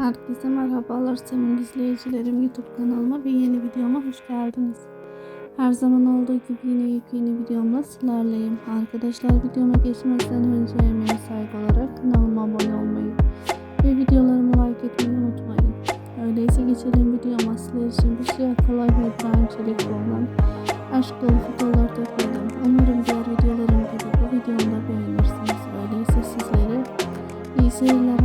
Herkese merhabalar sevgili izleyicilerim. YouTube kanalıma ve yeni videoma hoş geldiniz. Her zaman olduğu gibi yine yepyeni videomla sizlerleyim. Arkadaşlar videoma geçmeden önce emeğe saygı olarak kanalıma abone olmayı ve videolarımı like etmeyi unutmayın. Öyleyse geçelim videoma sizler için bir şey kolay ve İbrahim Çelik'le olan aşk dolu fotoğraflar topladım. Umarım diğer videolarım gibi bu videomu da beğenirsiniz. Öyleyse sizlere iyi seyirler